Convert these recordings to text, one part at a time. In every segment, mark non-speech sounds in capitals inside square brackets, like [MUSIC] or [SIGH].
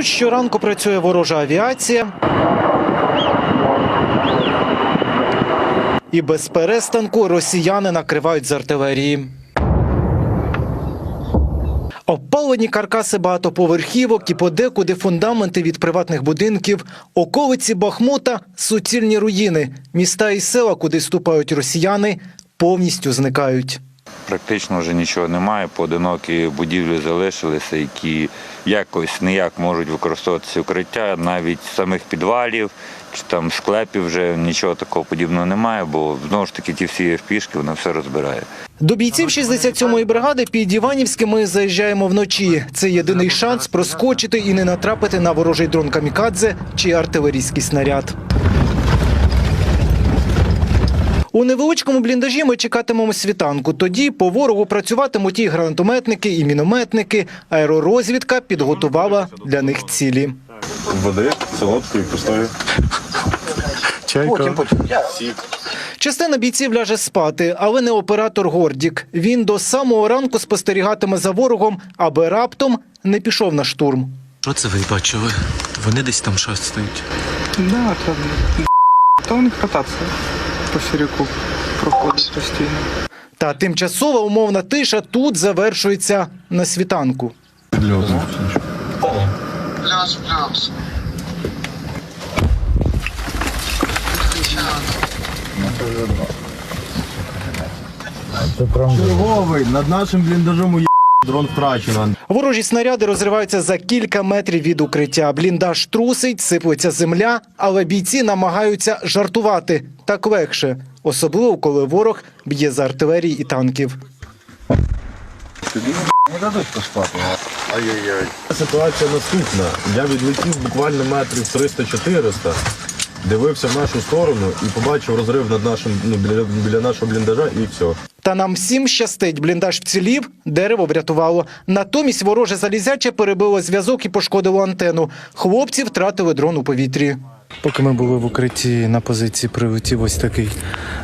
Тут щоранку працює ворожа авіація. І без перестанку росіяни накривають з артилерії. Обпалені каркаси багатоповерхівок і подекуди фундаменти від приватних будинків, околиці Бахмута, суцільні руїни, міста і села, куди ступають росіяни, повністю зникають. Практично вже нічого немає. Поодинокі будівлі залишилися, які якось ніяк можуть використовуватися укриття, навіть самих підвалів чи там склепів вже нічого такого подібного немає, бо знову ж таки ті всі впішки, воно все розбирає. До бійців 67-ї бригади під Іванівське ми заїжджаємо вночі. Це єдиний шанс проскочити і не натрапити на ворожий дрон камікадзе чи артилерійський снаряд. У невеличкому бліндажі ми чекатимемо світанку. Тоді по ворогу працюватимуть і гранатометники, і мінометники. Аеророзвідка підготувала для них цілі. Води, солодкої, пустої. Чайка. Сік. Частина бійців ляже спати, але не оператор Гордік. Він до самого ранку спостерігатиме за ворогом, аби раптом не пішов на штурм. Що це ви бачили? Вони десь там шастають. Да, там то у них ротація по сіряку проходить постійно. Та тимчасова умовна тиша тут завершується на світанку. Плюс, плюс. Черговий, над нашим бліндажом дрон втрачено. Ворожі снаряди розриваються за кілька метрів від укриття. Бліндаж трусить, сиплеться земля, але бійці намагаються жартувати так легше, особливо коли ворог б'є з артилерії і танків. Ай-яй-яй. Ситуація наступна. Я відлетів буквально метрів 300-400, дивився в нашу сторону і побачив розрив над нашим, ну, біля, біля нашого бліндажа і все. Та нам всім щастить. Бліндаж вцілів, дерево врятувало. Натомість вороже залізяче перебило зв'язок і пошкодило антенну. Хлопці втратили дрон у повітрі. Поки ми були в укритті на позиції, прилетів ось такий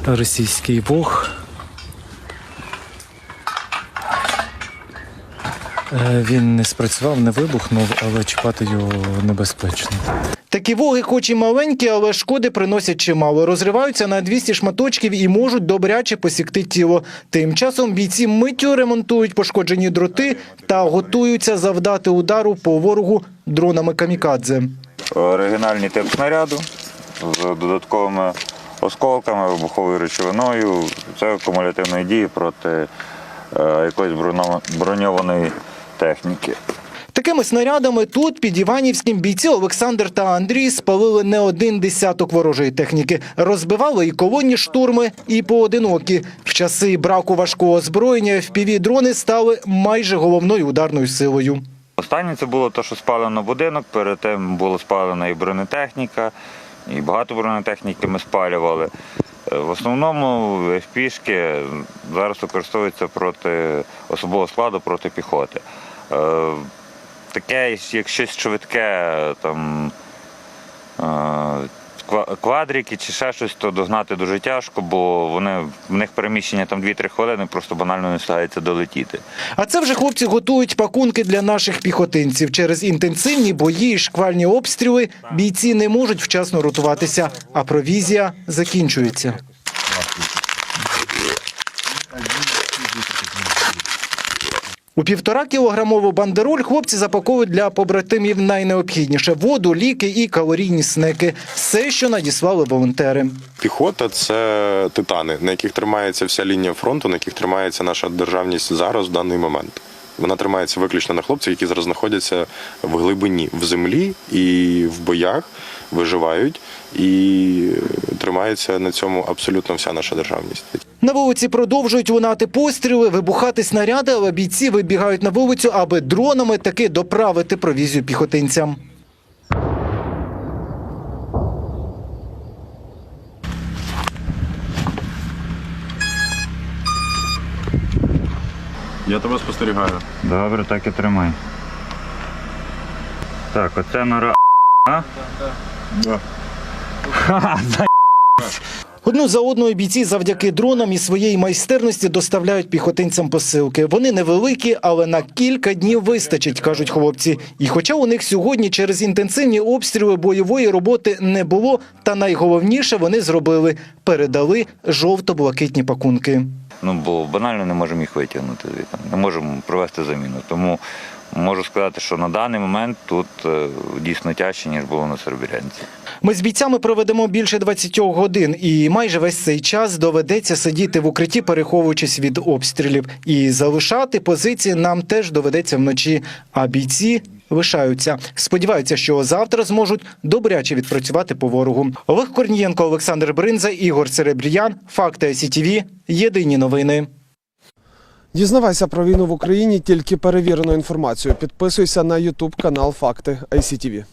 російський вог. Він не спрацював, не вибухнув, але чіпати його небезпечно. Такі воги, хоч і маленькі, але шкоди приносять чимало. Розриваються на 200 шматочків і можуть добряче посікти тіло. Тим часом бійці миттю ремонтують пошкоджені дроти та готуються завдати удару по ворогу дронами камікадзе. Оригінальний тип снаряду з додатковими осколками, вибуховою речовиною. Це кумулятивної дії проти е, якоїсь броньованої техніки. Такими снарядами тут під Іванівським бійці Олександр та Андрій спалили не один десяток ворожої техніки. Розбивали і колонні штурми, і поодинокі. В часи браку важкого озброєння fpv дрони стали майже головною ударною силою. Останнє це було те, що спалено будинок, перед тим було спалена і бронетехніка, і багато бронетехніки ми спалювали. Е, В основному FPшки зараз використовуються проти особового складу, проти піхоти. Е, Таке, як щось швидке, там квадрики чи ще щось, то догнати дуже тяжко, бо вони в них переміщення там 2-3 хвилини, просто банально не встигається долетіти. А це вже хлопці готують пакунки для наших піхотинців. Через інтенсивні бої і шквальні обстріли бійці не можуть вчасно ротуватися, а провізія закінчується. У півтора кілограмову бандероль хлопці запаковують для побратимів найнеобхідніше воду, ліки і калорійні снеки. Все, що надіслали волонтери. Піхота це титани, на яких тримається вся лінія фронту, на яких тримається наша державність зараз в даний момент. Вона тримається виключно на хлопців, які зараз знаходяться в глибині в землі і в боях, виживають, і тримається на цьому абсолютно вся наша державність. На вулиці продовжують лунати постріли, вибухати снаряди, але бійці вибігають на вулицю, аби дронами таки доправити провізію піхотинцям. Я тебе спостерігаю. Добре, так і тримай. Так, оце нора. А? Да. [LAUGHS] Одну за одною бійці завдяки дронам і своєї майстерності доставляють піхотинцям посилки. Вони невеликі, але на кілька днів вистачить, кажуть хлопці. І хоча у них сьогодні через інтенсивні обстріли бойової роботи не було, та найголовніше вони зробили передали жовто-блакитні пакунки. Ну, бо банально не можемо їх витягнути не можемо провести заміну. Тому можу сказати, що на даний момент тут е, дійсно тяжче, ніж було на Сербірянці. Ми з бійцями проведемо більше 20 годин, і майже весь цей час доведеться сидіти в укритті, переховуючись від обстрілів. І залишати позиції нам теж доведеться вночі. А бійці лишаються. Сподіваються, що завтра зможуть добряче відпрацювати по ворогу. Олег Корнієнко, Олександр Бринза, Ігор Серебрян. Факти СІТВ. Єдині новини. Дізнавайся про війну в Україні тільки перевірену інформацію. Підписуйся на Ютуб канал Факти ICTV.